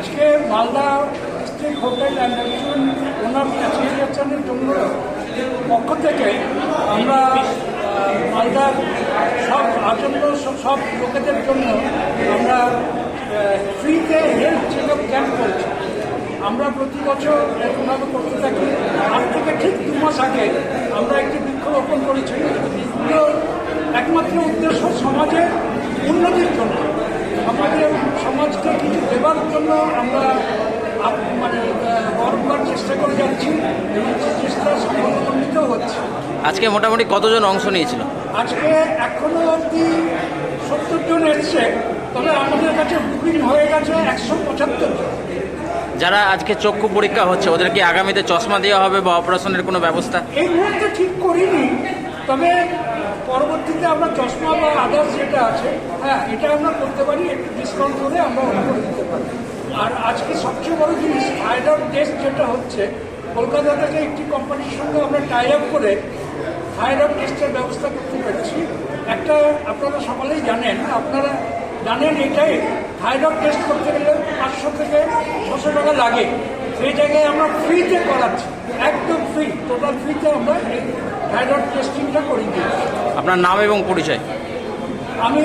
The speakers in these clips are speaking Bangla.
আজকে Malda district hotel and restaurant owner অ্যাসোসিয়েশনের জন্য পক্ষ থেকে আমরা মালদার সব আসন্ন সব- লোকেদের জন্য আমরা ফ্রিতে হেলথ চেক আপ ক্যাম্প করছি। আমরা প্রতি বছর এরকমভাবে করতে থাকি। আজ থেকে ঠিক দু মাস আগে আমরা একটি বৃক্ষরোপণ করেছি। একমাত্র উদ্দেশ্য সমাজের উন্নতির জন্য। দেবার জন্য আমরা মানে বারবার চেষ্টা করে যাচ্ছি এবং চেষ্টা সফলমণ্ডিত হচ্ছে। আজকে মোটামুটি কতজন অংশ নিয়েছিল? আজকে এখনও অবধি সত্তর জন এসছে তবে আমাদের কাছে বুকিং হয়ে গেছে একশো পঁচাত্তর জন। যারা আজকে চক্ষু পরীক্ষা হচ্ছে ওদেরকে আগামীতে চশমা দেওয়া হবে বা অপারেশনের কোনো ব্যবস্থা? এই মুহূর্তে ঠিক করিনি তবে পরবর্তীতে আমরা চশমা বা আদার্স যেটা আছে হ্যাঁ এটা আমরা করতে পারি, একটু ডিসকাউন্ট করে আমরা করে দিতে পারি। আর আজকে সবচেয়ে বড় জিনিস ফাইডার টেস্ট যেটা হচ্ছে, কলকাতা থেকে একটি কোম্পানির সঙ্গে আমরা টাই আপ করে থাইরয়েড টেস্টের ব্যবস্থা করতে পেরেছি। একটা আপনারা সকলেই জানেন, আপনারা জানেন এটাই থাইরয়েড টেস্ট করতে গেলে পাঁচশো থেকে ছশো টাকা লাগে। সেই জায়গায় আমরা ফ্রিতে করাচ্ছি, একদম ফ্রি টোটাল ফ্রিতে আমরা থাইরয়েড টেস্টিংটা করি আপনার নাম এবং পরিচয়। আমি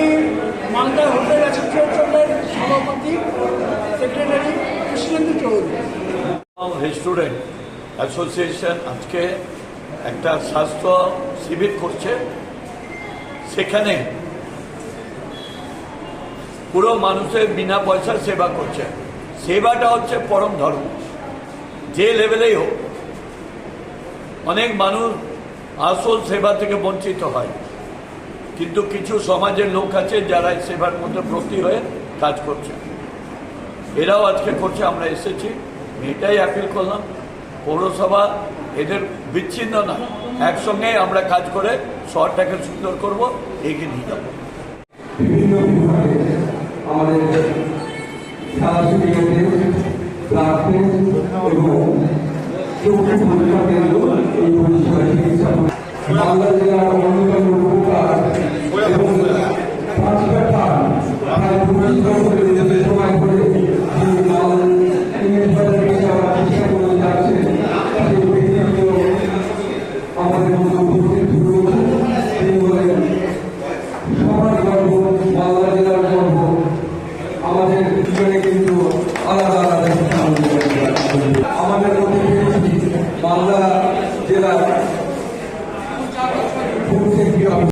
মালদা হোটেল অ্যাসোসিয়েশনের সভাপতি secretary Krishnendu Chowdhury. Restaurant association আজকে একটা স্বাস্থ্য শিবির করছে। সেখানে পুরো মানুষের বিনা পয়সা সেবা করছে। সেবাটা হচ্ছে পরম ধর্ম। যে লেভেলেই হোক অনেক মানুষ আসল সেবা থেকে বঞ্চিত হয়। কিন্তু কিছু সমাজের লোক আছে যারা সেবার মধ্যে ভর্তি হয়ে কাজ করছে। এরাও আজকে করছে, আমরা এসেছি। এটাই অ্যাপিল করলাম। পৌরসভা এদের বিচ্ছিন্ন না। একসঙ্গে আমরা কাজ করে শহরটাকে সুন্দর করব, এগিয়ে নিয়ে যাব। বিভিন্ন এবং মালদা জেলার অন্যতম এবং আমাদের মধ্যে উপস্থিত মালদা জেলার গর্ব আমাদের জীবনে কিন্তু আলাদা আলাদা আমাদের মালদা জেলার